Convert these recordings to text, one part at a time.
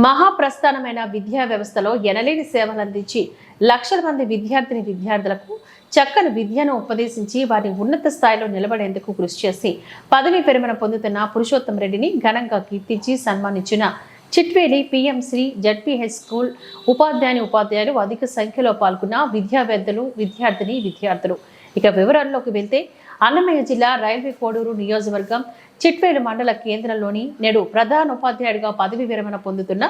మహాప్రస్థానమైన విద్యా వ్యవస్థలో ఎనలేని సేవలు అందించి లక్షల మంది విద్యార్థిని విద్యార్థులకు చక్కని విద్యను ఉపదేశించి వారిని ఉన్నత స్థాయిలో నిలబడేందుకు కృషి చేసి పదవి విరమణ పొందుతున్న పురుషోత్తం రెడ్డిని ఘనంగా కీర్తించి సన్మానించిన Chitveli PM Shri ZPH school ఉపాధ్యాయుని ఉపాధ్యాయులు అధిక సంఖ్యలో పాల్గొన్న విద్యావేత్తలు విద్యార్థిని విద్యార్థులు. ఇక వివరాల్లోకి వెళ్తే అన్నమయ్య జిల్లా రైల్వే కోడూరు నియోజకవర్గం చిట్వేలు మండల కేంద్రంలోని నేడు ప్రధాన ఉపాధ్యాయుడిగా పదవి విరమణ పొందుతున్న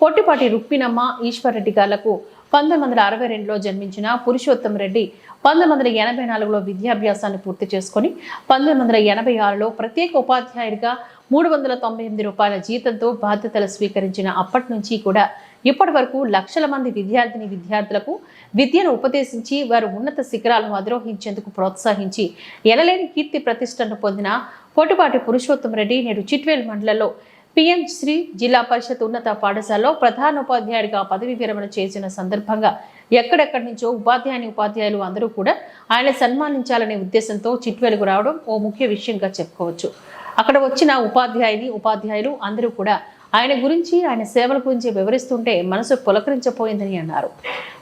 పొట్టిపాటి రుక్మినమ్మ ఈశ్వర్రెడ్డి గాళ్ళకు పంతొమ్మిది వందల అరవై రెండులో జన్మించిన పురుషోత్తం రెడ్డి పంతొమ్మిది వందల ఎనభై నాలుగులో విద్యాభ్యాసాన్ని పూర్తి చేసుకుని పంతొమ్మిది వందల ఎనభై ఆరులో ప్రత్యేక ఉపాధ్యాయుడిగా మూడు వందల తొంభై ఎనిమిది రూపాయల జీతంతో బాధ్యతలు స్వీకరించిన అప్పటి నుంచి కూడా ఇప్పటి వరకు లక్షల మంది విద్యార్థిని విద్యార్థులకు విద్యను ఉపదేశించి వారు ఉన్నత శిఖరాలను అధిరోహించేందుకు ప్రోత్సహించి ఎనలేని కీర్తి ప్రతిష్టను పొందిన కోటిపాటి పురుషోత్తం రెడ్డి నేడు చిట్వేల్ మండలంలో పిఎం శ్రీ జిల్లా పరిషత్ ఉన్నత పాఠశాలలో ప్రధానోపాధ్యాయుడిగా పదవి విరమణ చేసిన సందర్భంగా ఎక్కడెక్కడి నుంచో ఉపాధ్యాయుని ఉపాధ్యాయులు అందరూ కూడా ఆయన సన్మానించాలనే ఉద్దేశంతో చిట్వేలుకు రావడం ఓ ముఖ్య విషయంగా చెప్పుకోవచ్చు. అక్కడ వచ్చిన ఉపాధ్యాయుని ఉపాధ్యాయులు అందరూ కూడా ఆయన గురించి ఆయన సేవల గురించి వివరిస్తుంటే మనసు పులకరించపోయిందని అన్నారు.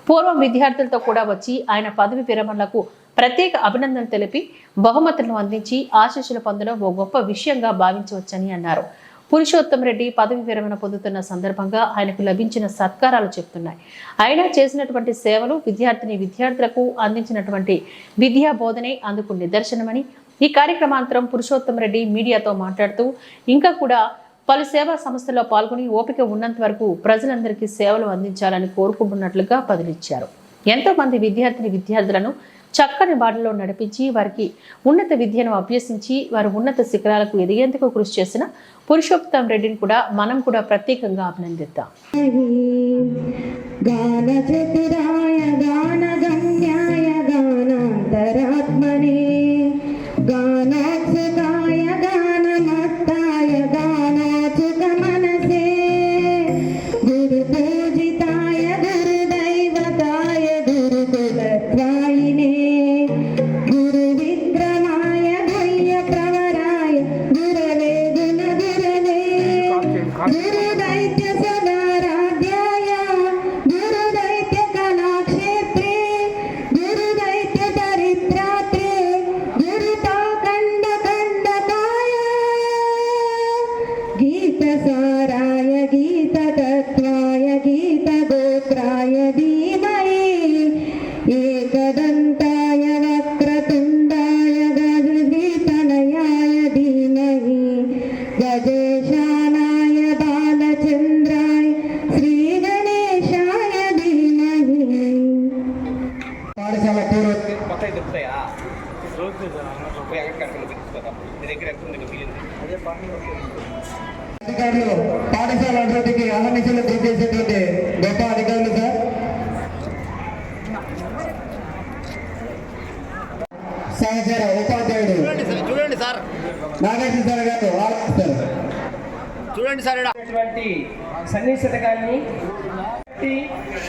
పూర్వం విద్యార్థులతో కూడా వచ్చి ఆయన పదవి విరమణలకు ప్రత్యేక అభినందనలు తెలిపి బహుమతులను అందించి ఆశీస్సులు పొందడం ఓ గొప్ప విషయంగా భావించవచ్చని అన్నారు. పురుషోత్తం రెడ్డి పదవి విరమణ పొందుతున్న సందర్భంగా ఆయనకు లభించిన సత్కారాలు చెప్తున్నాయి. ఆయన చేసినటువంటి సేవలు విద్యార్థిని విద్యార్థులకు అందించినటువంటి విద్యా బోధనే అందుకు నిదర్శనమని ఈ కార్యక్రమాంతరం పురుషోత్తం రెడ్డి మీడియాతో మాట్లాడుతూ ఇంకా కూడా పలు సేవా సంస్థల్లో పాల్గొని ఓపిక ఉన్నంత వరకు ప్రజలందరికీ సేవలు అందించాలని కోరుకుంటున్నట్లుగా బదిలిచ్చారు ఎంతో మంది విద్యార్థిని విద్యార్థులను చక్కని బాటలో నడిపించి వారికి ఉన్నత విద్యను అభ్యసించి వారు ఉన్నత శిఖరాలకు ఎదిగేందుకు కృషి చేసిన పురుషోత్తం రెడ్డిని కూడా మనం కూడా ప్రత్యేకంగా అభినందిద్దాం. గాన గానగమ్యాయ గానాంతరాత్మనే అధికారులు పాఠశాల అభివృద్ధికి అహర్నిశలు కృషి చేసేటువంటి గొప్ప అధికారులు సార్. సహచర ఉపాధ్యాయుడు చూడండి సార్ చూడండి సార్. నాగేశ్వర సార్ గారు ఆలోచిస్తారు చూడండి సార్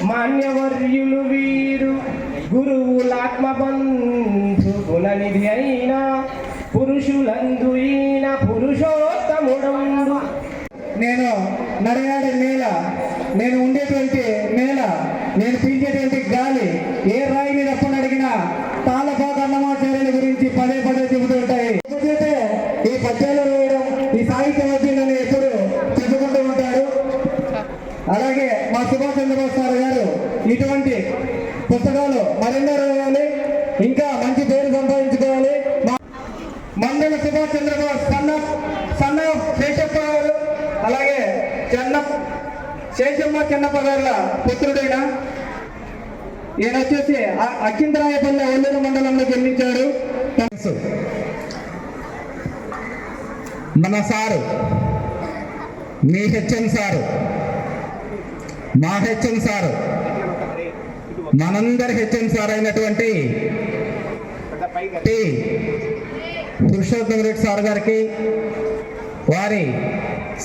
మాన్యవర్యులు వీరు గురువులాత్మబంధు గుణనిధి అయిన పురుషులందు నేను నడయాడే నేల నేను ఉండేటువంటి నేల నేను పీల్చేటువంటి గాలి ఏ రాయి మీద ఎప్పుడు అడిగినా తాళపాక అన్నమాచార్యుల గురించి పదే పదే చెబుతూ ఉంటాయి చెబితే ఈ పద్యాలు వేయడం ఈ సాహిత్యం వచ్చిందని ఎప్పుడు చెప్పుకుంటూ ఉంటారు అలాగే మా సుభాష్ చంద్రబోస్ సార్ గారు ఇటువంటి పుస్తకాలు మరెన్నో రాయాలి ఇంకా మంచి పేరు సంపాదించుకోవాలి మా- మండల సుభాష్ చంద్రబోస్ సన్న సన్న శేషప్ప గారు అలాగే చెన్న శేషమ్మ చెన్నప్ప గారుల పుత్రుడైన ఈయన వచ్చేసి అ- అక్కింతరాయపల్లి ఒల్లూరు మండలంలో జన్మించాడు మన సారు మీ హెచ్ఎం సారు మా హెచ్ఎం సారు మనందరి హెచ్ఎం సార్ అయినటువంటి టి పురుషోత్తమ రెడ్డి సార్ గారికి వారి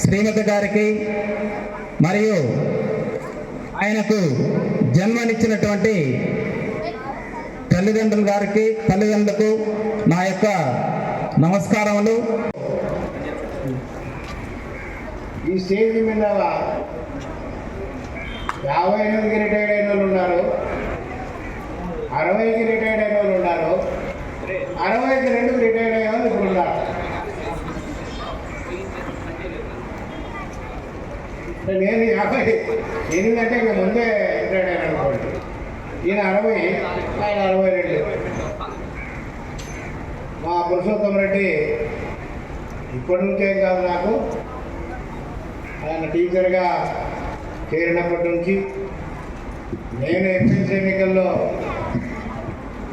శ్రీమతి గారికి మరియు ఆయనకు జన్మనిచ్చినటువంటి తల్లిదండ్రుల గారికి తల్లిదండ్రులకు నా యొక్క నమస్కారములు. ఈ స్టేజ్ మీద యాభై ఎనిమిదికి రిటైర్డ్ అయిన వాళ్ళు ఉన్నారు. అరవైకి రిటైర్డ్ అయిన వాళ్ళు ఉన్నారు. అరవైకి రెండుకి రిటైర్డ్ అయ్యే వాళ్ళు ఇప్పుడు ఉన్నారు. నేను యాభై ఎనిమిది అంటే ఇంకా ముందే రిటైర్డ్ అయినా అనుకోండి. ఈయన అరవై ఆయన అరవై రెండు. మా పురుషోత్తం రెడ్డి ఇప్పటి నుంచేం కాదు నాకు. ఆయన టీచర్గా చేరినప్పటి నుంచి నేను ఎమ్మెల్సీ ఎన్నికల్లో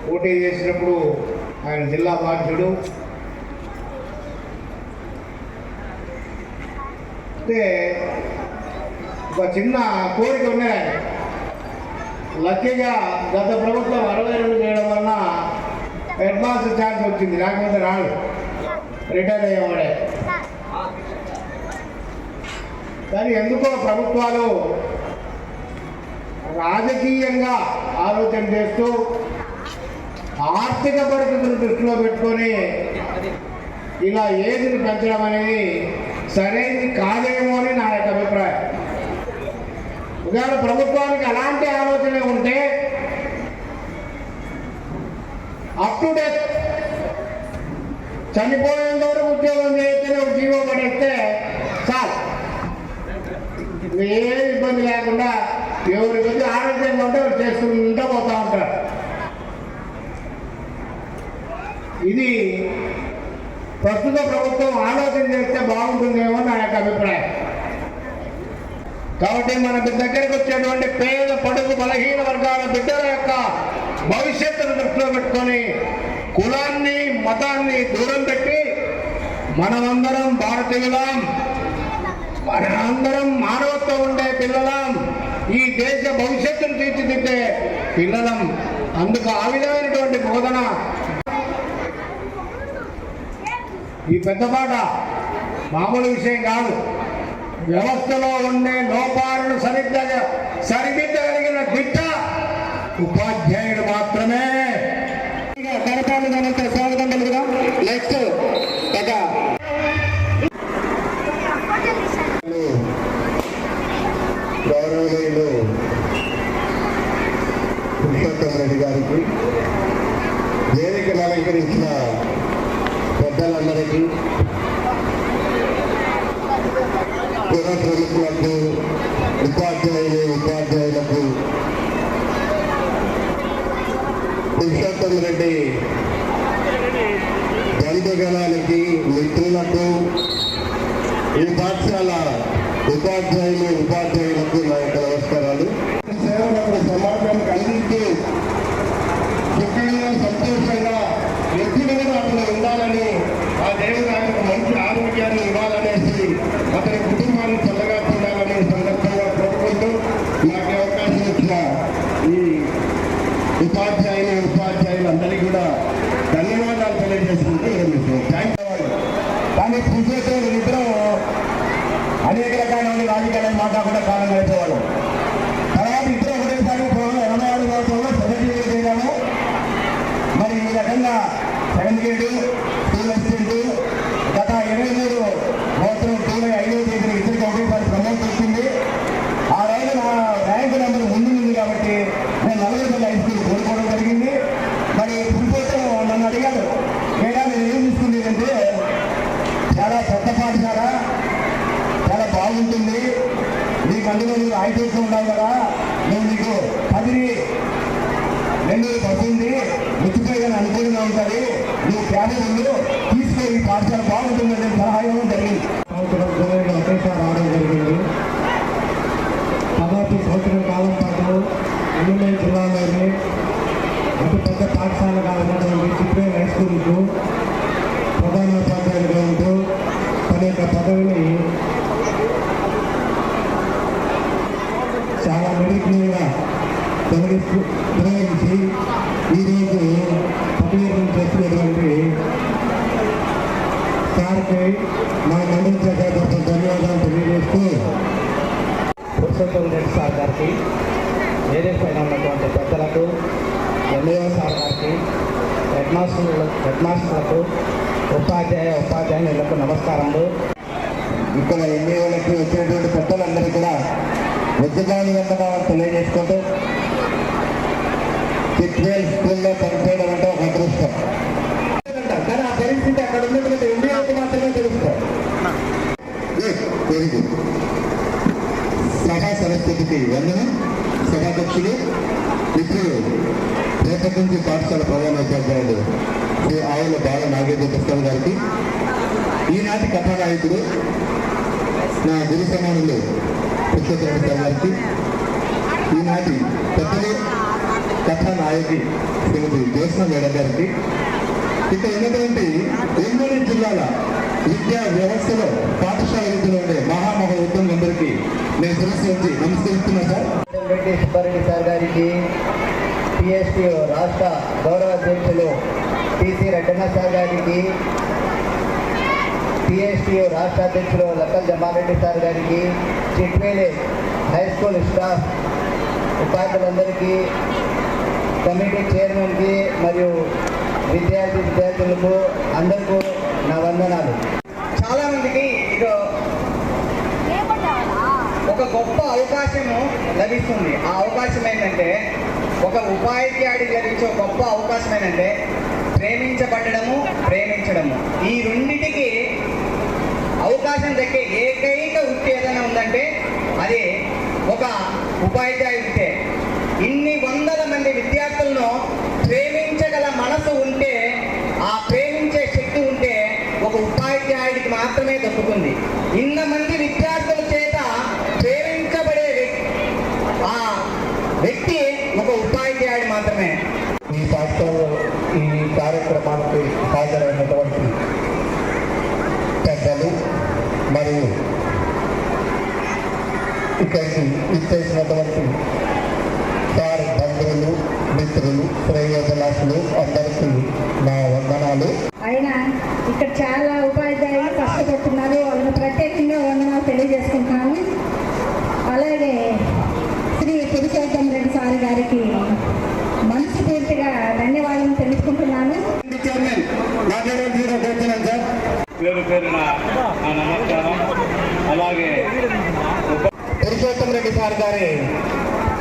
పోటీ చేసినప్పుడు ఆయన జిల్లా బాధ్యుడు. అంటే ఒక చిన్న కోరిక ఉన్నది లక్కీగా గత ప్రభుత్వం అరవై రెండు చేయడం వలన హెడ్ మాస్టర్ ఛాన్స్ వచ్చింది లేకపోతే రాడు రిటైర్ అయ్యేవాడే. కానీ ఎందుకో ప్రభుత్వాలు రాజకీయంగా ఆలోచన చేస్తూ ఆర్థిక పరిస్థితులు దృష్టిలో పెట్టుకొని ఇలా ఏజ్ని పెంచడం అనేది సరైనది కాదేమో అని నా యొక్క అభిప్రాయం. ఒకవేళ ప్రభుత్వానికి అలాంటి ఆలోచన ఉంటే అప్ టు డేట్ చనిపోయేంత వరకు ఉద్యోగం చేస్తే ఒక జీవో పడేస్తే చాలు. ఏ ఇబ్బంది లేకుండా ఎవరి కొద్ది ఆరోగ్యంగా ఉంటే చేసుకుంటూ పోతా ఉంటారు. ఇది ప్రస్తుత ప్రభుత్వం ఆలోచన చేస్తే బాగుంటుందేమో నా యొక్క అభిప్రాయం. కాబట్టి మన దగ్గరికి వచ్చేటువంటి పేద పడుగు బలహీన వర్గాల బిడ్డల యొక్క భవిష్యత్తును దృష్టిలో పెట్టుకొని కులాన్ని మతాన్ని దూరం పెట్టి మనమందరం భారతీయులం మనందరం మానవత్వం ఉండే పిల్లలం ఈ దేశ భవిష్యత్తును తీర్చిదిద్దే పిల్లలం. అందుకు ఆ విధమైనటువంటి బోధన ఈ పెద్ద పాట మామూలు విషయం కాదు. వ్యవస్థలో ఉండే లోపాలను సరిగ్గా సరిదిద్దగలిగిన దిట్ట ఉపాధ్యాయుడు మాత్రమే. కరపాలు దానంత స్వాగతం పలుకుదాం. నెక్స్ట్ పెద్ద గౌరవనీయులు పురుషోత్తం రెడ్డి గారికి వేదికను అలంకరించిన పెద్దలందరికీ పుర ప్రముఖులకు ఉపాధ్యాయులు ఉపాధ్యాయులకు పురుషోత్తం రెడ్డి బంధుగణానికి మిత్రులకు ఈ పాఠశాల ఉపాధ్యాయులు ఉపాధ్యాయులకు నా యొక్క నమస్కారాలు. సేవలకు సమాజానికి అందిస్తూ సుఖంగా సంతోషంగా ఎప్పుడు కూడా అతను ఉండాలని ఆ దేవుడు ఆయనకు మంచి ఆరోగ్యాన్ని ఇవ్వాలనేసి అతని కుటుంబాన్ని చల్లగా చూడాలని ఈ సందర్భంగా కోరుకుంటూ నాకు ఈ అవకాశం ఇచ్చిన ఈ ఉపాధ్యాయులు ఉపాధ్యాయులందరికీ కూడా ధన్యవాదాలు తెలియజేసుకుంటూ థ్యాంక్ యూ కానీ పురుషోత్తం అనేక రకాల రాజకీయాలను మాట్లాడకుండా కాలం గడిపేవాళ్ళు నువ్వు క్యాబిన్ ఉంది పాఠశాల బాగుంటుందని సార్కి మా శాఖ తరఫున ధన్యవాదాలు తెలియజేస్తూ పురుషోత్తం రెడ్డి సార్ గారికి వేరే పైన ఉన్నటువంటి పెద్దలకు ఎంఏఓ సార్ గారికి హెడ్ మాస్టర్లు హెడ్ మాస్టర్లకు ఉపాధ్యాయ ఉపాధ్యాయులకు నమస్కారములు. ఇక్కడ ఎన్నికలకి వచ్చినటువంటి పెద్దలందరూ కూడా ఉద్యోగాలు వందనాలు తెలియజేసుకుంటూ స్కూల్లో పనిచేయడం అంటే ఒక అదృష్టం. కానీ ఆ పరిస్థితి అక్కడ ఉన్నటువంటి సరస్వతికి వందనం. సభాధ్యక్షులు ఇప్పుడు రేపటి నుంచి పాఠశాల ప్రధానోపాధ్యాయులు శ్రీ ఆవుల బాల నాగేంద్ర ప్రసాద్ గారికి ఈనాటి కథానాయకుడు నా గురు సమానులు పుష్పచరణ సార్ గారికి ఈనాటి పెద్దలు కథానాయకి శ్రీమతి జ్యోత్స్న మేడం గారికి ఇక్కడ ఉన్నటువంటి ఉమ్మడి జిల్లాల విద్యా వ్యవస్థలో పాఠశాల విద్యలో మహామహోద్యములందరికీ నేను శిరస్సు నమస్కరిస్తున్నా సార్. రెడ్డి సుబ్బారెడ్డి సార్ గారికి పిఎస్టి రాష్ట్ర గౌరవ అధ్యక్షులు టిసి రెడ్డన్న సార్ గారికి పిఎస్టి రాష్ట్ర అధ్యక్షులు లక్కల్ జమారెడ్డి సార్ గారికి చిట్వేలి హై స్కూల్ స్టాఫ్ ఉపాధ్యులందరికీ కమిటీ చైర్మన్కి మరియు విద్యార్థి విద్యార్థులకు అందరికీ నా వందనాలు. చాలా మందికి ఇది ఒక గొప్ప అవకాశము లభిస్తుంది. ఆ అవకాశం ఏంటంటే ఒక ఉపాధ్యాయుడికి లభించే గొప్ప అవకాశం ఏంటంటే ప్రేమించబడము ప్రేమించడము. ఈ రెండింటికి అవకాశం దక్కే ఏకైక వృత్తి ఏదైనా ఉందంటే అది ఒక ఉపాధ్యాయుడితే వృత్తే ఇన్ని వందల మంది విద్యార్థులను ప్రేమించగల మనసు ఉంటే ఆ ప్రేమించే శక్తి ఉంటే ఒక ఉపాధ్యాయుడికి మాత్రమే దక్కుతుంది ఇంతమంది విద్యార్థుల చేత ప్రేమించబడే వ్యక్తి ఆ వ్యక్తి ఒక ఉపాధ్యాయుడు మాత్రమే ఈ పాఠశాలలో ఈ కార్యక్రమానికి హాజరైనటువంటి పెద్దలు మరియు ఇక్కడికి ఇచ్చేసినటువంటి సార్ బంధువులు మిత్రులు ప్రయోజనాలు అందరికీ నా వందనాలు. అయినా ఇక్కడ చాలా ఉపాధ్యాయులు కష్టపడుతున్నారు వాళ్ళని ప్రత్యేకంగా వందనాలు తెలియజేసుకుంటున్నాను అలాగే శ్రీ పురుషోత్తం రెడ్డి సార్ గారికి మనస్ఫూర్తిగా ధన్యవాదాలు తెలుసుకుంటున్నాను చైర్మన్ మాట్లాడవలసిన కోరుతున్నాను సార్ పేరు పేరున నా నమస్కారం. అలాగే పురుషోత్తం రెడ్డి సార్ గారి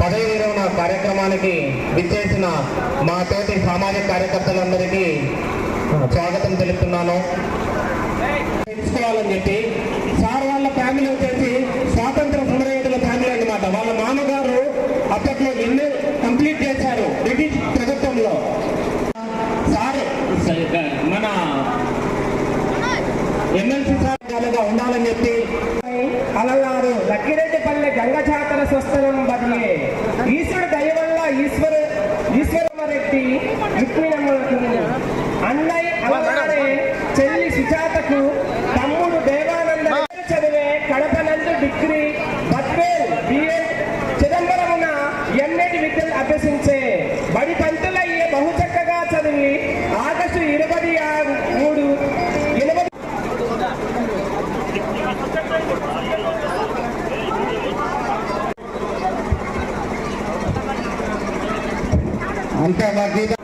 పదవి విరమణ కార్యక్రమానికి విచ్చేసిన మా తోటి సామాజిక కార్యకర్తలందరికీ స్వాగతం తెలుపుతున్నాను. తెలుసుకోవాలని చెప్పి సార్ వాళ్ళ ఫ్యామిలీ వచ్చేసి స్వస్థలం బదిలే. ఈశ్వరుడు దయ వల్ల ఈశ్వర ఈశ్వరమరెడ్డి రుక్మిణమ్మలకు అన్నయ్య చెల్లి సుజాతకు అంతా మా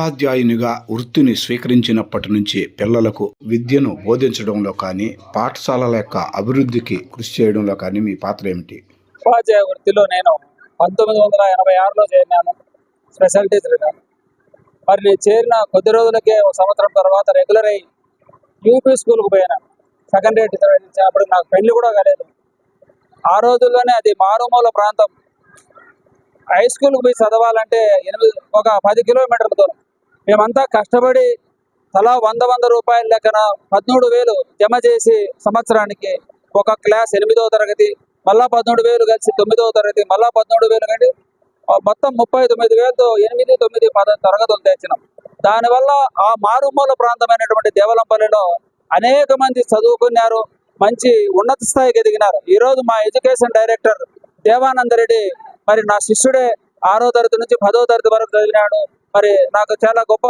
ఉపాధ్యాయునిగా వృత్తిని స్వీకరించినప్పటి నుంచి పిల్లలకు విద్యను బోధించడంలో కానీ పాఠశాలల యొక్క అభివృద్ధికి కృషి చేయడంలో కానీ మీ పాత్ర ఏమిటి? ఉపాధ్యాయ వృత్తిలో నేను పంతొమ్మిది వందల ఎనభై ఆరులో చేరినాను. స్పెషల్ టీచర్గా మరి నేను చేరిన కొద్ది రోజులకే ఒక సంవత్సరం తర్వాత రెగ్యులర్ అయ్యి యూపీ స్కూల్కి పోయాను. సెకండరీ టీచర్ అప్పుడు నాకు పెళ్ళి కూడా కాలేదు. ఆ రోజుల్లోనే అది మారుమూల ప్రాంతం. హై స్కూల్కి పోయి చదవాలంటే ఎనిమిది ఒక పది కిలోమీటర్ల దూరం. మేమంతా కష్టపడి తలా వంద వంద రూపాయల లెక్కన పదమూడు వేలు జమ చేసి సంవత్సరానికి ఒక క్లాస్ ఎనిమిదవ తరగతి మళ్ళా పదమూడు వేలు కలిసి తొమ్మిదవ తరగతి మళ్ళా పదమూడు వేలు కండి మొత్తం ముప్పై తొమ్మిది వేలతో ఎనిమిది తొమ్మిది పద తరగతులు తెచ్చినాం దానివల్ల ఆ మారుమూల ప్రాంతమైనటువంటి దేవలంపల్లిలో అనేక మంది చదువుకున్నారు మంచి ఉన్నత స్థాయికి ఎదిగినారు. ఈరోజు మా ఎడ్యుకేషన్ డైరెక్టర్ దేవానంద రెడ్డి మరి నా శిష్యుడే ఆరో తరగతి నుంచి పదో తరగతి వరకు చదివినాడు. మరి నాకు చాలా గొప్ప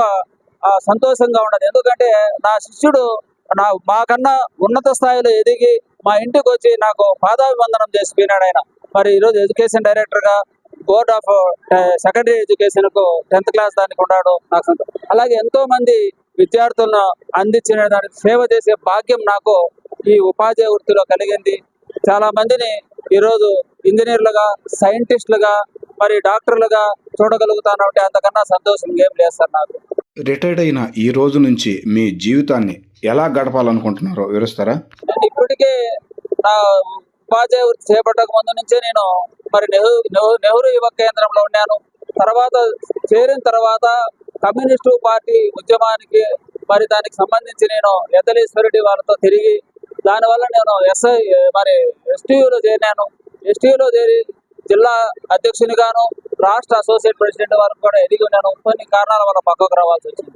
సంతోషంగా ఉన్నది ఎందుకంటే నా శిష్యుడు నా మాకన్నా ఉన్నత స్థాయిలో ఎదిగి మా ఇంటికి వచ్చి నాకు పాదాభివందనం చేసి పోయినాడు ఆయన మరి ఈరోజు ఎడ్యుకేషన్ డైరెక్టర్గా బోర్డ్ ఆఫ్ సెకండరీ ఎడ్యుకేషన్కు టెన్త్ క్లాస్ దానికి ఉన్నాడు నాకు సంతోషం. అలాగే ఎంతో మంది విద్యార్థులను అందించిన దానికి సేవ చేసే భాగ్యం నాకు ఈ ఉపాధ్యాయ వృత్తిలో కలిగింది చాలా మందిని ఈరోజు ఇంజనీర్లుగా సైంటిస్టులుగా మరి డాక్టర్లుగా చూడగలుగుతాను అంటే అంతకన్నా సంతోషం ఏం లేదు సార్ నాకు. రిటైర్డ్ అయిన ఈ రోజు నుంచి మీ జీవితాన్ని ఎలా గడపాలనుకుంటున్నారో వివరిస్తారా? నేను ఇప్పటికే నా ఉపాధ్యాయ వృత్తి చేపట్టక ముందు నుంచే నేను మరి నెహ్రూ నెహ్రూ నెహ్రూ యువ కేంద్రంలో ఉన్నాను. తర్వాత చేరిన తర్వాత కమ్యూనిస్టు పార్టీ ఉద్యమానికి మరి దానికి సంబంధించి నేను ఎద్దలీశ్వరెడ్డి వాళ్ళతో తిరిగి దానివల్ల నేను ఎస్ఐ మరి ఎస్టీయూలో చేరినాను. ఎస్టీయూలో చేరి జిల్లా అధ్యక్షునిగాను రాష్ట్ర అసోసియేట్ ప్రెసిడెంట్ వరకు కూడా ఎదిగి ఉన్నాను. కొన్ని కారణాల వల్ల పక్కకు రావాల్సి వచ్చింది.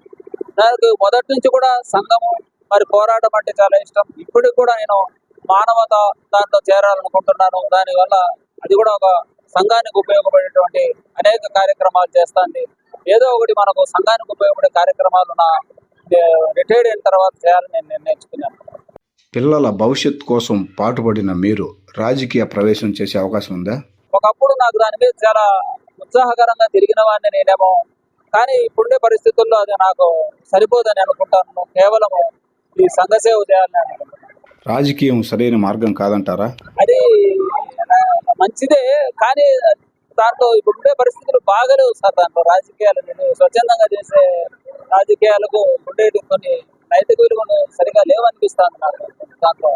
నాకు మొదటి నుంచి కూడా సంఘము మరి పోరాటం అంటే చాలా ఇష్టం. ఇప్పటికి కూడా నేను మానవత దాంట్లో చేరాలనుకుంటున్నాను. దానివల్ల అది కూడా ఒక సంఘానికి ఉపయోగపడేటువంటి అనేక కార్యక్రమాలు చేస్తాను ఏదో ఒకటి మనకు సంఘానికి ఉపయోగపడే కార్యక్రమాలు నా రిటైర్డ్ అయిన తర్వాత చేయాలని నేను నిర్ణయించుకున్నాను. పిల్లల భవిష్యత్ కోసం పాటుపడిన మీరు రాజకీయ ప్రవేశం చేసే అవకాశం ఉందా? ఒకప్పుడు నాకు దాని మీద చాలా ఉత్సాహకరంగా తిరిగిన వాడిని నేనేమో. కానీ ఇప్పుడుండే పరిస్థితుల్లో అది నాకు సరిపోదని అనుకుంటాను. కేవలం ఈ సంఘ సేవ చేయాలని రాజకీయం సరైన మార్గం కాదంటారా? అది మంచిదే కానీ దాంట్లో ఇప్పుడుండే పరిస్థితులు బాగలేవు సార్ దాంట్లో. రాజకీయాలు నేను స్వచ్ఛందంగా చేసే రాజకీయాలకు ఉండేటి కొన్ని నైతిక విలువలు సరిగా లేవనిపిస్తాను నాకు దాంట్లో.